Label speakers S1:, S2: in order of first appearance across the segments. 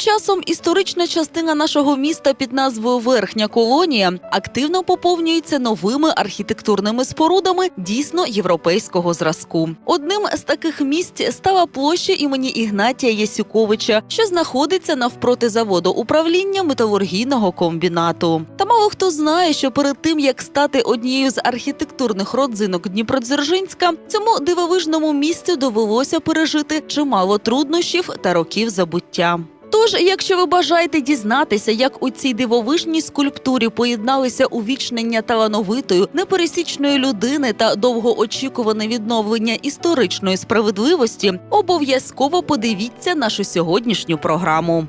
S1: Часом історична частина нашого міста під назвою Верхня колонія активно поповнюється новими архітектурними спорудами дійсно європейського зразку. Одним з таких місць стала площа імені Ігнатія Ясюковича, що знаходиться навпроти заводу управління металургійного комбінату. Та мало хто знає, що перед тим як стати однією з архітектурних родзинок Дніпродзержинська, цьому дивовижному місцю довелося пережити чимало труднощів та років забуття. Тож, якщо ви бажаєте дізнатися, як у цій дивовижній скульптурі поєдналися увічнення талановитої, непересічної людини та довгоочікуване відновлення історичної справедливості, обов'язково подивіться нашу сьогоднішню програму.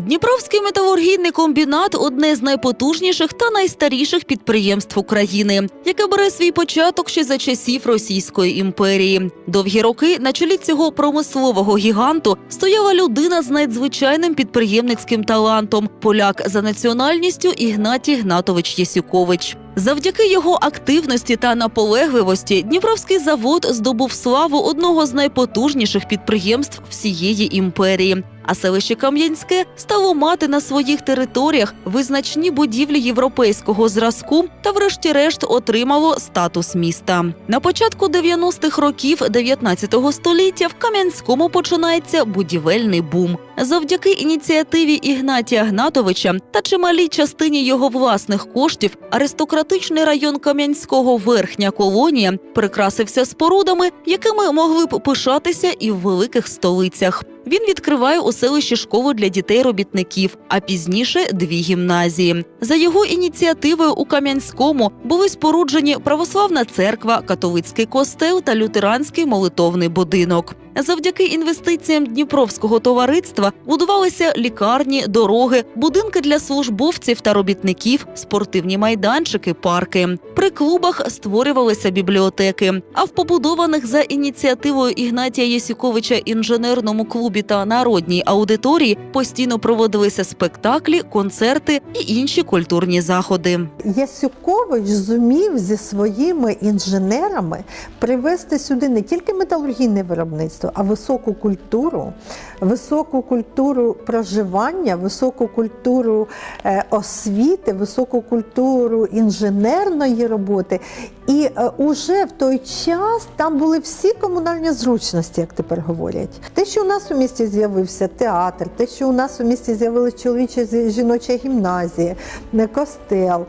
S1: Дніпровський металургійний комбінат одне з найпотужніших та найстаріших підприємств України, яке бере свій початок ще за часів Російської імперії. Довгі роки на чолі цього промислового гіганту стояла людина з надзвичайним підприємницьким талантом, поляк за національністю Ігнатій Гнатович Єсюкович. Завдяки його активності та наполегливості Дніпровський завод здобув славу одного з найпотужніших підприємств всієї імперії. А селище Кам'янське стало мати на своїх територіях визначні будівлі європейського зразку та, врешті-решт, отримало статус міста. На початку 90-х років 19-го століття в Кам'янському починається будівельний бум. Завдяки ініціативі Ігнатія Гнатовича та чималій частині його власних коштів аристократичний район Кам'янського верхня колонія прикрасився спорудами, якими могли б пишатися і в великих столицях. Він відкриває у селищі школу для дітей-робітників, а пізніше дві гімназії. За його ініціативою у Кам'янському були споруджені православна церква, католицький костел та лютеранський молитовний будинок. Завдяки інвестиціям Дніпровського товариства будувалися лікарні, дороги, будинки для службовців та робітників, спортивні майданчики, парки. При клубах створювалися бібліотеки. А в побудованих за ініціативою Ігнатія Єсюковича інженерному клубі та народній аудиторії постійно проводилися спектаклі, концерти і інші культурні заходи.
S2: Ясюкович зумів зі своїми інженерами привести сюди не тільки металургійне виробництво, а високу культуру, високу культуру проживання, високу культуру е, освіти, високу культуру інженерної роботи. І е, уже в той час там були всі комунальні зручності, як тепер говорять. Те, що у нас у місті з'явився театр, те, що у нас у місті з'явилася чоловіча жіноча гімназія, е, костел,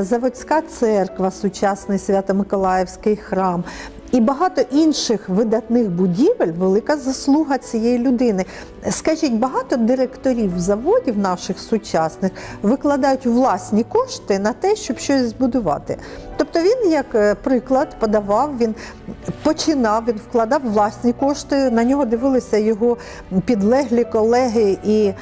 S2: заводська церква, сучасний Свято-Миколаївський храм. І багато інших видатних будівель велика заслуга цієї людини. Скажіть, багато директорів заводів наших сучасних викладають власні кошти на те, щоб щось збудувати. Тобто він, як е, приклад, подавав, він починав, він вкладав власні кошти. На нього дивилися його підлеглі колеги і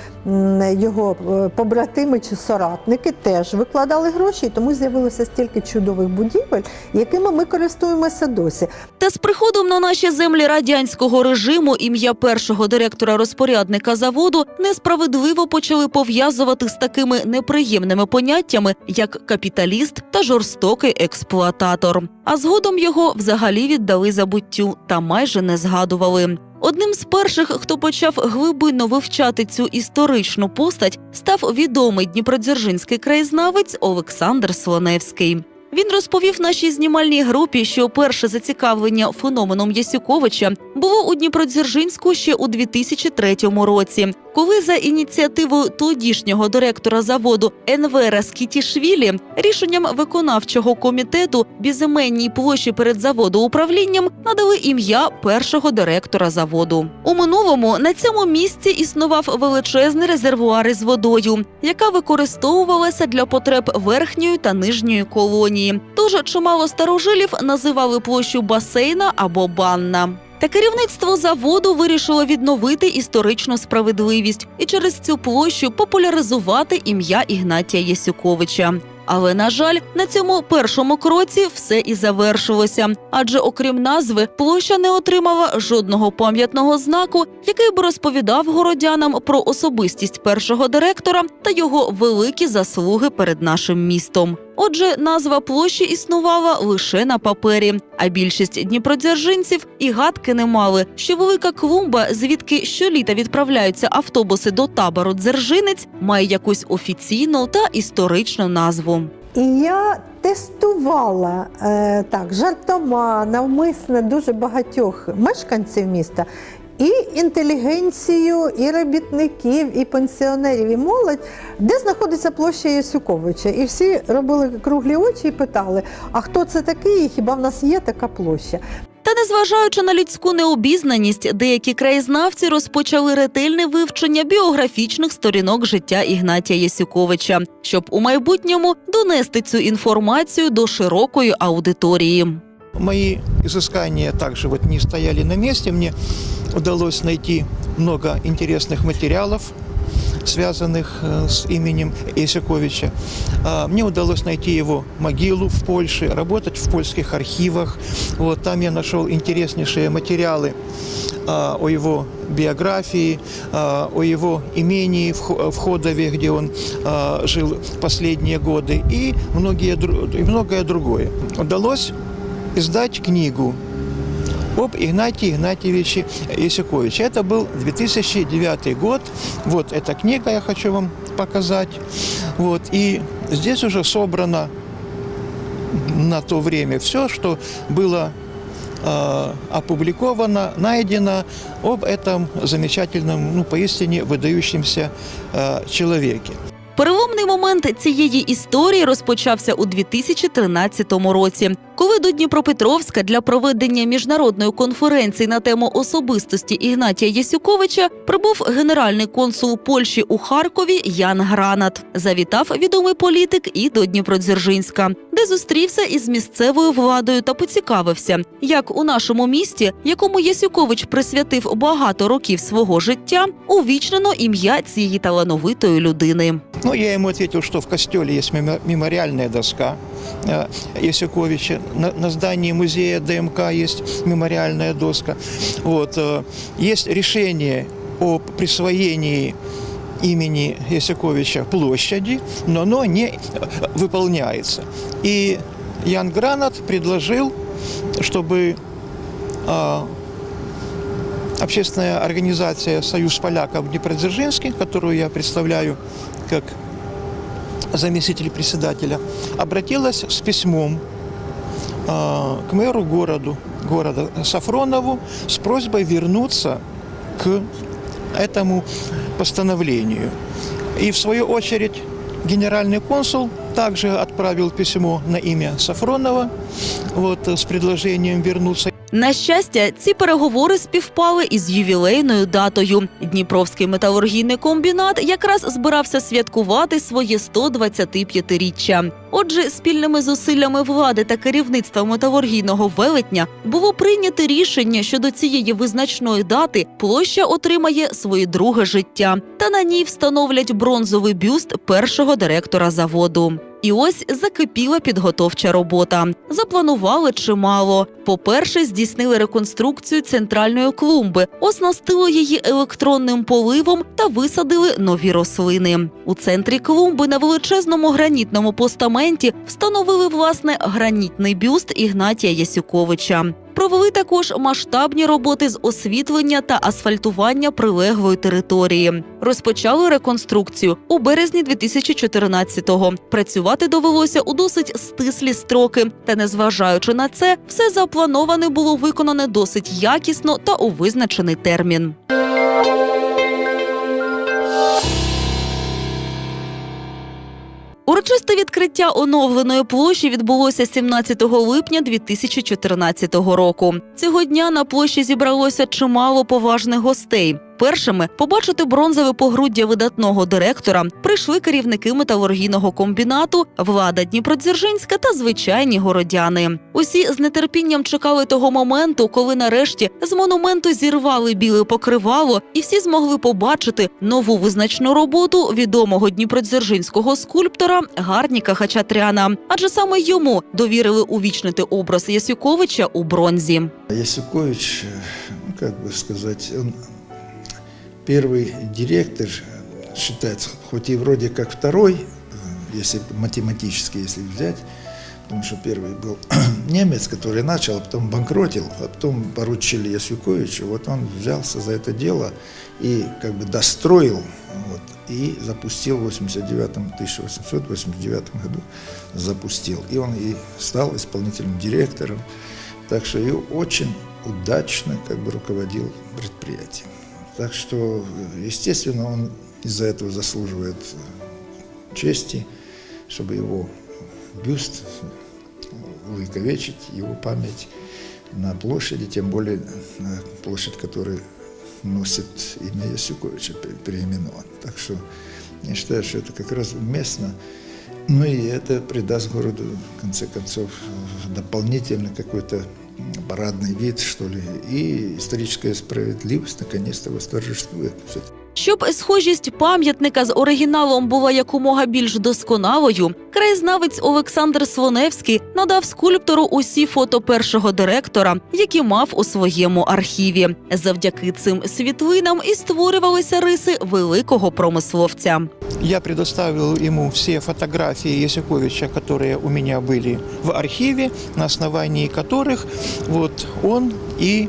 S2: його е, побратими чи соратники теж викладали гроші, і тому з'явилося стільки чудових будівель, якими ми користуємося досі.
S1: Та з приходом на наші землі радянського режиму ім'я першого директора-розпорядника заводу несправедливо почали пов'язувати з такими неприємними поняттями, як капіталіст та жорстокий експлуататор. А згодом його взагалі віддали забуттю та майже не згадували. Одним з перших, хто почав глибинно вивчати цю історичну постать, став відомий дніпродзержинський краєзнавець Олександр Слоневський. Він розповів нашій знімальній групі, що перше зацікавлення феноменом Ясюковича було у Дніпродзержинську ще у 2003 році, коли за ініціативою тодішнього директора заводу Енвера Скітішвілі рішенням виконавчого комітету безіменній площі перед заводоуправлінням надали ім'я першого директора заводу. У минулому на цьому місці існував величезний резервуар із водою, яка використовувалася для потреб верхньої та нижньої колонії. Тож чимало старожилів називали площу басейна або банна. Та керівництво заводу вирішило відновити історичну справедливість і через цю площу популяризувати ім'я Ігнатія Єсюковича. Але на жаль, на цьому першому кроці все і завершилося. Адже окрім назви, площа не отримала жодного пам'ятного знаку, який би розповідав городянам про особистість першого директора та його великі заслуги перед нашим містом. Отже, назва площі існувала лише на папері. А більшість дніпродзержинців і гадки не мали, що велика клумба, звідки щоліта відправляються автобуси до табору Дзержинець, має якусь офіційну та історичну назву.
S2: І я тестувала е, так, жартома, навмисне дуже багатьох мешканців міста. І інтелігенцію, і робітників, і пенсіонерів, і молодь, де знаходиться площа Ясюковича. І всі робили круглі очі і питали: а хто це такий? і Хіба в нас є така площа?
S1: Та незважаючи на людську необізнаність, деякі краєзнавці розпочали ретельне вивчення біографічних сторінок життя Ігнатія Єсюковича, щоб у майбутньому донести цю інформацію до широкої аудиторії.
S3: Мои изыскания также вот не стояли на месте. Мне удалось найти много интересных материалов, связанных э, с именем Исаковича. А, Мне удалось найти его могилу в Польше, работать в польских архивах. Вот, там я нашел интереснейшие материалы а, о его биографии, а, о его имении в Хо- в Ходове, где он жил последние годы, и, многие, и многое другое. Удалось издать книгу об Игнатии Игнатьевиче Исаковиче. Это был 2009 год. Вот эта книга я хочу вам показать. Вот. И здесь уже собрано на то время все, что было э, опубликовано, найдено об этом замечательном, ну, поистине выдающемся э, человеке.
S1: Переломний момент цієї історії розпочався у 2013 році, коли до Дніпропетровська для проведення міжнародної конференції на тему особистості Ігнатія Єсюковича прибув генеральний консул Польщі у Харкові Ян Гранат. Завітав відомий політик і до Дніпродзержинська, де зустрівся із місцевою владою та поцікавився, як у нашому місті, якому Єсюкович присвятив багато років свого життя, увічнено ім'я цієї талановитої людини.
S3: Ну, я ответил, что в костеле есть мемо- мемориальная доска э, Ясюковича. На, здании музея ДМК есть мемориальная доска. Вот, э, есть решение о присвоении имени Ясюковича площади, но оно не э, выполняется. И Ян Гранат предложил, чтобы э, общественная организация «Союз поляков Днепродзержинский», которую я представляю как заместитель председателя, обратилась с письмом э, к мэру городу, города Сафронову с просьбой вернуться к этому постановлению. И в свою очередь генеральный консул также отправил письмо на имя Сафронова вот, с предложением вернуться.
S1: На щастя, ці переговори співпали із ювілейною датою. Дніпровський металургійний комбінат якраз збирався святкувати своє 125-річчя. Отже, спільними зусиллями влади та керівництва металургійного велетня було прийнято рішення щодо цієї визначної дати. Площа отримає своє друге життя, та на ній встановлять бронзовий бюст першого директора заводу. І ось закипіла підготовча робота. Запланували чимало. По-перше, здійснили реконструкцію центральної клумби, оснастили її електронним поливом та висадили нові рослини. У центрі клумби на величезному гранітному постаменті встановили власне гранітний бюст Ігнатія Ясюковича. Провели також масштабні роботи з освітлення та асфальтування прилеглої території. Розпочали реконструкцію у березні 2014-го. Працювати довелося у досить стислі строки. Та незважаючи на це, все заплановане було виконане досить якісно та у визначений термін. Урочисте відкриття оновленої площі відбулося 17 липня 2014 року. Цього дня на площі зібралося чимало поважних гостей. Першими побачити бронзове погруддя видатного директора прийшли керівники металургійного комбінату, влада Дніпродзержинська та звичайні городяни. Усі з нетерпінням чекали того моменту, коли нарешті з монументу зірвали біле покривало, і всі змогли побачити нову визначну роботу відомого дніпродзержинського скульптора Гарніка Хачатряна. Адже саме йому довірили увічнити образ Ясюковича у бронзі.
S4: Ясукович, э, ну, как бы сказать, он первый директор, считается, хоть и вроде как второй, э, если математически, если взять, потому что первый был немец, который начал, а потом банкротил, а потом поручили Ясюковичу, вот он взялся за это дело и как бы достроил, вот, и запустил в 89 1889 году, запустил. И он и стал исполнительным директором, так что и очень удачно как бы руководил предприятием. Так что, естественно, он из-за этого заслуживает э, чести, чтобы его бюст увековечить, его память на площади, тем более на площадь, которая носит имя Ясюковича, пе- переименован. Так что я считаю, что это как раз уместно. Ну и это придаст городу, в конце концов, дополнительный какой-то парадный вид, что ли. И историческая справедливость наконец-то восторжествует. Всё-таки
S1: Щоб схожість пам'ятника з оригіналом була якомога більш досконалою, краєзнавець Олександр Своневський надав скульптору усі фото першого директора, які мав у своєму архіві. Завдяки цим світлинам і створювалися риси великого промисловця.
S3: Я предоставил ему все фотографии Ясюковича, которые у меня были в архиве, на основании которых вот он и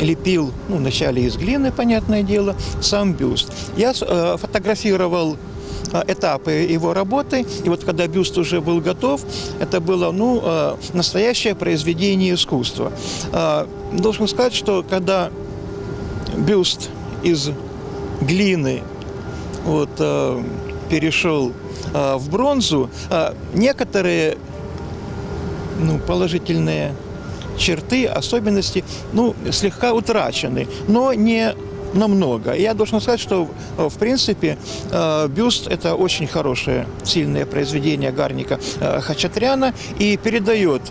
S3: лепил, ну, вначале из глины, понятное дело, сам бюст. Я э, фотографировал э, этапы его работы, и вот когда бюст уже был готов, это было, ну, э, настоящее произведение искусства. Должен сказать, что когда бюст из глины вот, перешел в бронзу, некоторые ну, положительные черты, особенности, ну, слегка утрачены, но не намного. Я должен сказать, что, э, в принципе, э, бюст – это очень хорошее, сильное произведение Гарника э, Хачатряна и передает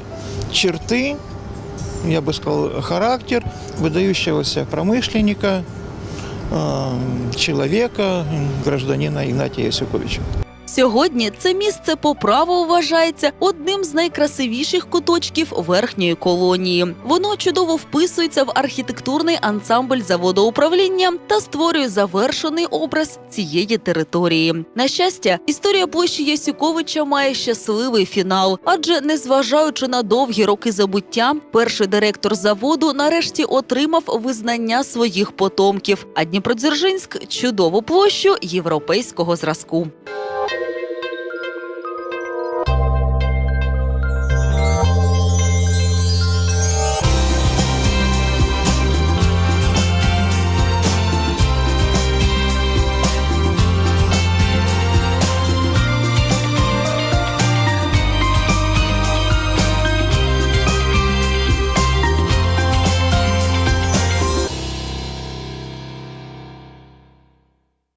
S3: черты, я бы сказал, характер выдающегося промышленника, человека, гражданина Игнатия Ясюковича.
S1: Сьогодні це місце по праву вважається одним з найкрасивіших куточків верхньої колонії. Воно чудово вписується в архітектурний ансамбль заводоуправління та створює завершений образ цієї території. На щастя, історія площі Ясюковича має щасливий фінал, адже незважаючи на довгі роки забуття, перший директор заводу нарешті отримав визнання своїх потомків. А Дніпродзержинськ чудову площу європейського зразку.